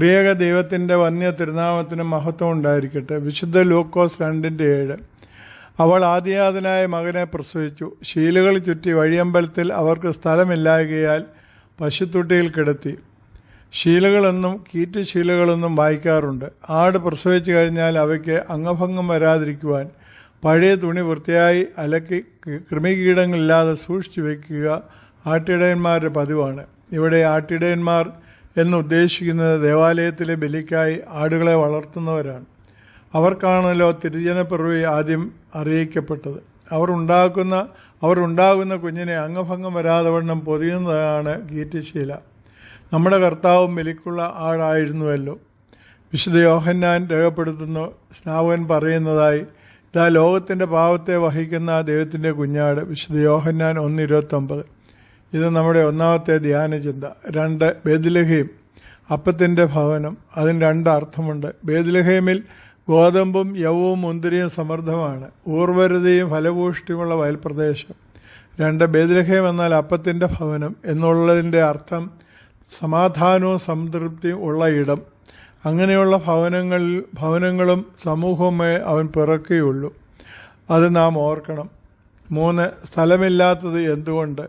ത്രിയേക ദൈവത്തിന്റെ വന്യ തിരുനാമത്തിന് മഹത്വം ഉണ്ടായിരിക്കട്ടെ. വിശുദ്ധ ലൂക്കോസ് രണ്ടിന്റെ ഏഴ്. അവൾ ആദ്യാതനായ മകനെ പ്രസവിച്ചു. ശീലുകൾ ചുറ്റി വഴിയമ്പലത്തിൽ അവർക്ക് സ്ഥലമില്ലായകയാൽ പശുത്തൊട്ടിയിൽ കിടത്തി. ശീലകളെന്നും കീറ്റുശീലകളെന്നും വായിക്കാറുണ്ട്. ആട് പ്രസവിച്ചു കഴിഞ്ഞാൽ അവയ്ക്ക് അംഗഭംഗം വരാതിരിക്കുവാൻ പഴയ തുണി വൃത്തിയായി അലക്കി കൃമികീടങ്ങളില്ലാതെ സൂക്ഷിച്ചു വയ്ക്കുക ആട്ടിടയന്മാരുടെ പതിവാണ്. ഇവിടെ ആട്ടിടയന്മാർ എന്ന് ഉദ്ദേശിക്കുന്നത് ദേവാലയത്തിലെ ബലിക്കായി ആടുകളെ വളർത്തുന്നവരാണ്. അവർക്കാണല്ലോ തിരുജനപ്പിറവി ആദ്യം അറിയിക്കപ്പെട്ടത്. അവർ ഉണ്ടാക്കുന്ന അവർ ഉണ്ടാകുന്ന കുഞ്ഞിനെ അംഗഭംഗം വരാതെ വണ്ണം പൊതിയുന്നതാണ് ഗീറ്റശീല നമ്മുടെ കർത്താവും ബലിക്കുള്ള ആളായിരുന്നുവല്ലോ. വിശുദ്ധ യോഹന്നാൻ രേഖപ്പെടുത്തുന്നു സ്നാവകൻ പറയുന്നതായി ഇതാ ലോകത്തിന്റെ പാവത്തെ വഹിക്കുന്ന ദൈവത്തിന്റെ കുഞ്ഞാട്. വിശുദ്ധ യോഹന്നാൻ ഒന്ന് ഇരുപത്തൊമ്പത്. ഇത് നമ്മുടെ ഒന്നാമത്തെ ധ്യാന ചിന്ത രണ്ട് ബേദലഹയും അപ്പത്തിന്റെ ഭവനം. അതിന് രണ്ട് അർത്ഥമുണ്ട്. ബേദിലഹേമിൽ ഗോതമ്പും യവവും മുന്തിരിയും സമൃദ്ധമാണ്. ഊർവരതയും ഫലഭൂഷ്ടിയുമുള്ള വയൽപ്രദേശം. രണ്ട് ബേദിലഹേം എന്നാൽ അപ്പത്തിന്റെ ഭവനം എന്നുള്ളതിന്റെ അർത്ഥം സമാധാനവും സംതൃപ്തിയും ഉള്ള ഇടം. അങ്ങനെയുള്ള ഭവനങ്ങളിൽ ഭവനങ്ങളും സമൂഹവുമേ അവൻ പിറക്കുകയുള്ളൂ. അത് നാം ഓർക്കണം. മൂന്ന് സ്ഥലമില്ലാത്തത് എന്തുകൊണ്ട്?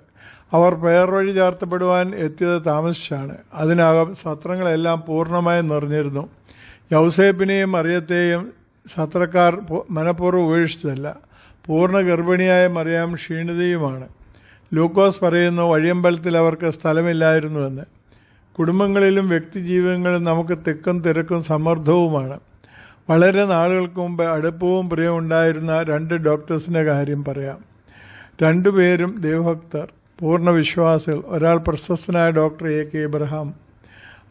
അവർ പേർ വഴി ചേർത്തപ്പെടുവാൻ എത്തിയത് താമസിച്ചാണ്. അതിനകം സത്രങ്ങളെല്ലാം പൂർണമായും നിറഞ്ഞിരുന്നു. യൗസേപ്പിനെയും മറിയത്തെയും സത്രക്കാർ മനഃപൂർവം ഉപേക്ഷിച്ചതല്ല. പൂർണ ഗർഭിണിയായ മറിയാം ക്ഷീണിതയുമാണ്. ലൂക്കോസ് പറയുന്നു വഴിയമ്പലത്തിൽ അവർക്ക് സ്ഥലമില്ലായിരുന്നുവെന്ന്. കുടുംബങ്ങളിലും വ്യക്തിജീവിതങ്ങളിലും നമുക്ക് തിക്കും തിരക്കും സമ്മർദ്ദവുമാണ്. വളരെ നാളുകൾക്ക് മുമ്പ് അടുപ്പവും പ്രിയവും ഉണ്ടായിരുന്ന രണ്ട് ഡോക്ടേഴ്സിന്റെ കാര്യം പറയാം. രണ്ടുപേരും ദൈവഭക്തർ പൂർണ വിശ്വാസികൾ. ഒരാൾ പ്രശസ്തനായ ഡോക്ടർ എ കെ ഇബ്രഹാം.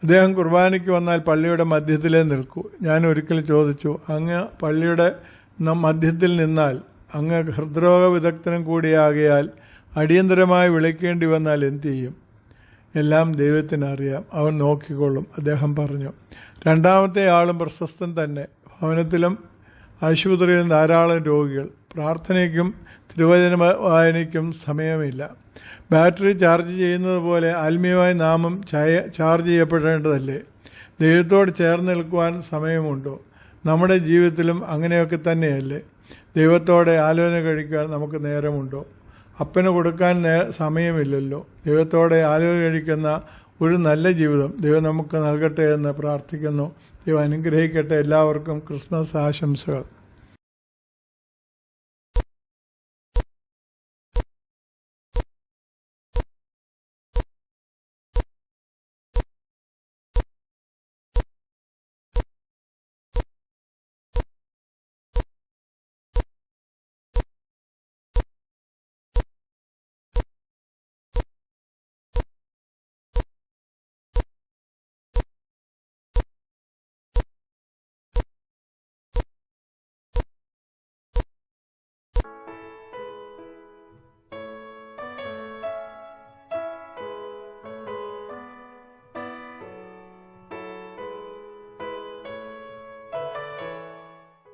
അദ്ദേഹം കുർബാനയ്ക്ക് വന്നാൽ പള്ളിയുടെ മധ്യത്തിലേ നിൽക്കൂ. ഞാൻ ഒരിക്കൽ ചോദിച്ചു അങ്ങ് പള്ളിയുടെ മധ്യത്തിൽ നിന്നാൽ അങ്ങ് ഹൃദ്രോഗ വിദഗ്ധനും കൂടിയാകയാൽ അടിയന്തരമായി വിളിക്കേണ്ടി വന്നാൽ എന്തു ചെയ്യും? എല്ലാം ദൈവത്തിനറിയാം അവൻ നോക്കിക്കൊള്ളും. അദ്ദേഹം പറഞ്ഞു രണ്ടാമത്തെ ആളും പ്രശസ്തൻ തന്നെ. ഭവനത്തിലും ആശുപത്രിയിലും ധാരാളം രോഗികൾ. പ്രാർത്ഥനയ്ക്കും തിരുവചന വായനയ്ക്കും സമയമില്ല. ബാറ്ററി ചാർജ് ചെയ്യുന്നത് പോലെ ആത്മീയമായ നാമം ചാർജ് ചെയ്യപ്പെടേണ്ടതല്ലേ? ദൈവത്തോട് ചേർന്ന് നിൽക്കുവാൻ സമയമുണ്ടോ? നമ്മുടെ ജീവിതത്തിലും അങ്ങനെയൊക്കെ തന്നെയല്ലേ? ദൈവത്തോടെ ആലോചന കഴിക്കാൻ നമുക്ക് നേരമുണ്ടോ? അപ്പന് കൊടുക്കാൻ നേ സമയമില്ലല്ലോ. ദൈവത്തോടെ ആലോചന കഴിക്കുന്ന ഒരു നല്ല ജീവിതം ദൈവം നമുക്ക് നൽകട്ടെ എന്ന് പ്രാർത്ഥിക്കുന്നു. ദൈവം അനുഗ്രഹിക്കട്ടെ. എല്ലാവർക്കും ക്രിസ്മസ് ആശംസകൾ.